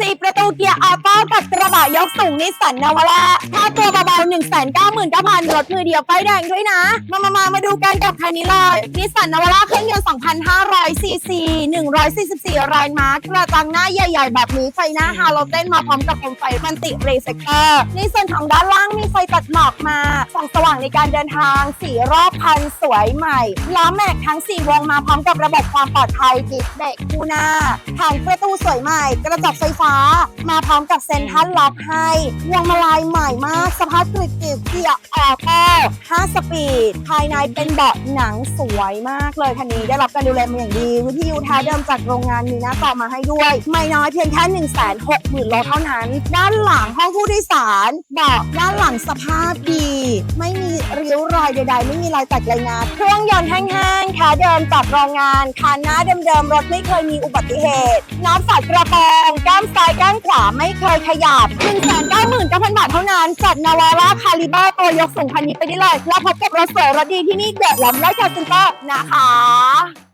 สี่ประตูเกียร์ออโต้กับกระบะยกสูงนิสสันนาวาร่าค่าตัวเบาๆ1 9 9 0 0 0รถมือเดียวไฟแดงด้วยนะ มามามามาดูกันกับคันนี้เลยนิสสันนาวาร่าเครื่องยนต์2,500ซีซี144 แรงม้ากระจังหน้าใหญ่ ๆ แบบนี้ไฟหน้าฮาโลเจนมาพร้อมกับโคมไฟมันติเรเซคเตอร์ในส่วนของด้านล่างมีไฟตัดหมอกมาส่องสว่างในการเดินทางสีรอบคันสวยใหม่ล้อแม็กทั้ง 4 วงมาพร้อมกับระบบความปลอดภัยดิสเบรกคู่หน้าทางประตู สวยใหม่ กระจกไฟฟ้า มาพร้อมกับเซ็นทรัลล็อกให้พวงมาลัยใหม่มาก สภาพกริบกเกียร์ออโต้5สปีด ภายในเป็นเบาะหนังสวยมากเลยคันนี้ ได้รับการดูแลมาอย่างดี วิทยุแท้เดิมจากโรงงานมีหน้าต่อมาให้ด้วย ไม่น้อยเพียงแค่1 6 0 0 0 0โลเท่านั้น ด้านหลังห้องผู้โดยสารเบาะด้านหลังสภาพดี ไม่มีริ้วรอยใดๆ ไม่มีรอยแตกรายงานเครื่องยนต์แห้งๆแท้เดิมจากโรงงานคันหน้าเดิมๆรถไม่เคยมีอุบัติเหตุน้ำฝากระโปรงาไม่เคยขยับ 1 9 9 0 0 0 บาทเท่านั้นจัดนาวาร่าคาลิบ้าตัวยกสูงคันนี้ไปได้เลยแล้วพบกับรถสวยรถดีที่นี่เด็ดล้ำและจัดซินเตอร์นะคะ